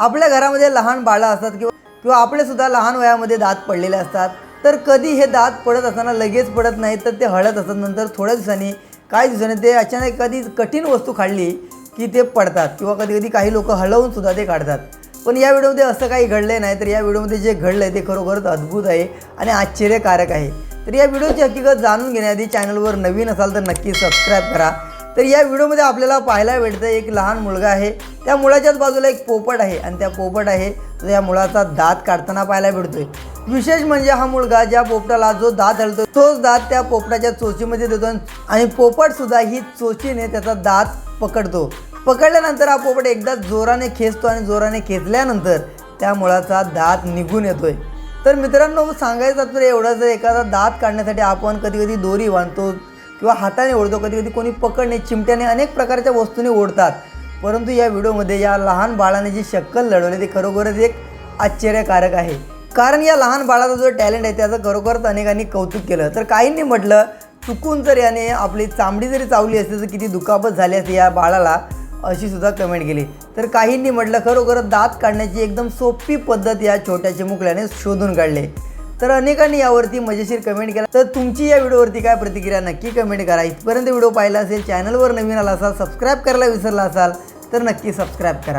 आपल्या घरामध्ये लहान बाळं असतात किंवा किंवा आपले सुद्धा लहान वयामध्ये दात पडलेले असतात. तर कधी हे दात पडत असताना लगेच पडत नाही तर ते हळत असतात. नंतर थोड्या दिवसांनी काही दिवसांनी ते अचानक कधी कठीण वस्तू खाल्ली की ते पडतात किंवा कधी कधी काही लोक हलवून सुद्धा ते काढतात. पण या व्हिडिओमध्ये असं काही घडलं नाही तर या व्हिडिओमध्ये जे घडलं आहे ते खरोखरच अद्भुत आहे आणि आश्चर्यकारक आहे. तर या व्हिडिओची हकीकत जाणून घेण्याआधी चॅनलवर नवीन असाल तर नक्की सबस्क्राईब करा. तर या व्हिडिओमध्ये आपल्याला पाहायला भेटतं एक लहान मुलगा आहे. त्या मुलाच्याच बाजूला एक पोपट आहे आणि त्या पोपट आहे तो या मुलाचा दात काढताना पाहायला भेटतोय. विशेष म्हणजे हा मुलगा ज्या पोपटाला जो दात हलतो तोच दात त्या पोपटाच्या चोचीमध्ये देतो आणि पोपटसुद्धा ही चोचीने त्याचा दात पकडतो. पकडल्यानंतर हा पोपट एकदा जोराने खेचतो आणि जोराने खेचल्यानंतर त्या मुळाचा दात निघून येतोय. तर मित्रांनो सांगायचं तर एवढंच जर एखादा दात काढण्यासाठी आपण कधी कधी दोरी बांधतो किंवा हाताने ओढतो कधी कधी कोणी पकडणे चिमट्याने अनेक प्रकारच्या वस्तूने ओढतात. परंतु या व्हिडिओमध्ये या लहान बाळाने जी शक्कल लढवली ते खरोखरच एक आश्चर्यकारक आहे. कारण या लहान बाळाचा जो टॅलेंट आहे त्याचं खरोखरच अनेकांनी कौतुक केलं. तर काहींनी म्हटलं चुकून जर याने आपली चामडी जरी चावली असते तर किती दुखापत झाली असते या बाळाला अशी सुद्धा कमेंट केली. तर काहींनी म्हटलं खरोखर दात काढण्याची एकदम सोपी पद्धत या छोट्या चिमुकल्याने शोधून काढले. तर अनेकांनी यावरती मजेशीर कमेंट केला. तर तुमची या व्हिडिओवरती काय प्रतिक्रिया नक्की कमेंट करा. इथपर्यंत व्हिडिओ पाहिला असेल चॅनलवर नवीन आला असाल सबस्क्राईब करायला विसरला असाल तर नक्की सबस्क्राईब करा.